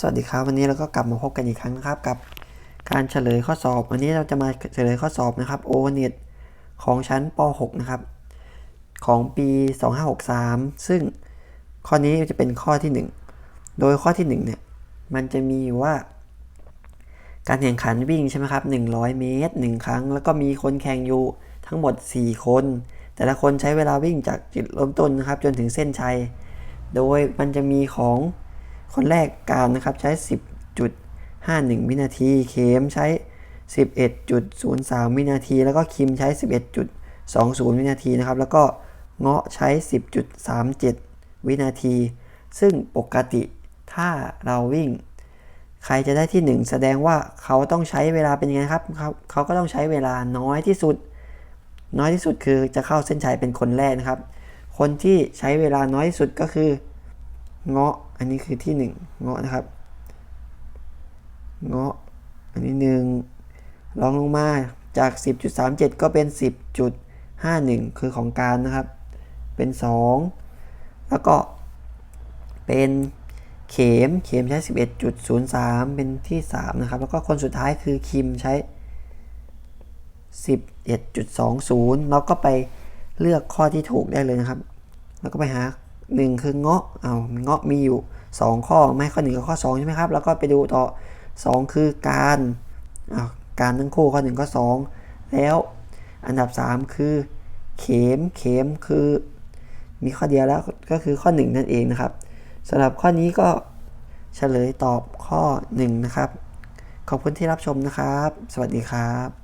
สวัสดีครับ วันนี้เราก็กลับมาพบกันอีกครั้งนะครับ กับการเฉลยข้อสอบ วันนี้เราจะมาเฉลยข้อสอบนะครับโอเน็ตของชั้นป .6 นะครับ ของปี 2563 ซึ่งข้อนี้จะเป็นข้อที่ 1 โดยข้อที่1เนี่ยมันจะมีว่า การแข่งขันวิ่งใช่ไหมครับ 100 เมตร 1 ครั้ง แล้วก็มีคนแข่งอยู่ทั้งหมด 4 คน แต่ละคนใช้เวลาวิ่งจากจุดเริ่มต้นนะครับ จนถึงเส้นชัย โดยมันจะมีของ คนแรกการนะครับใช้ 10.51 วินาทีเคมใช้ 11.03 วินาที แล้วก็คิมใช้ 11.20 วินาทีนะครับ แล้วก็เงาะใช้ 10.37 วินาที ซึ่งปกติถ้าเราวิ่ง ใครจะได้ที่ 1 แสดงว่าเขาต้องใช้เวลาเป็นยังไงครับเขาเขาก็ต้องใช้เวลาน้อยที่สุด น้อยที่สุดคือจะเข้าเส้นชัยเป็นคนแรกนะครับ คนที่ใช้เวลาน้อยที่สุดก็คือ เงาะ อันนี้คือที่1เงาะนะครับ เงาะ อันนี้หนึ่งลองลงมาจาก 10.37 ก็เป็น 10.51 คือของการนะครับ เป็น 2 แล้วก็เป็นเข็ม เข็มใช้ 11.03 เป็นที่ 3 นะครับ แล้วก็คนสุดท้ายคือคิมใช้ 11.20 เราก็ไปเลือกข้อที่ถูกได้เลยนะครับ แล้วก็ไปหา 1คือเงาะเอาเงาะมีอยู่ 2 ข้อไม่ข้อ1กับข้อ2ใช่ไหมครับ แล้วก็ไปดูต่อ 2 คือการเอาการทั้งคู่ข้อ1ข้อ2 แล้วอันดับ 3 คือ เข็มเข็มคือ มีข้อเดียวแล้วก็คือข้อ 1 นั่นเองนะครับสำหรับข้อนี้ก็เฉลยตอบข้อ 1 นะครับ ขอบคุณที่รับชมนะครับ สวัสดีครับ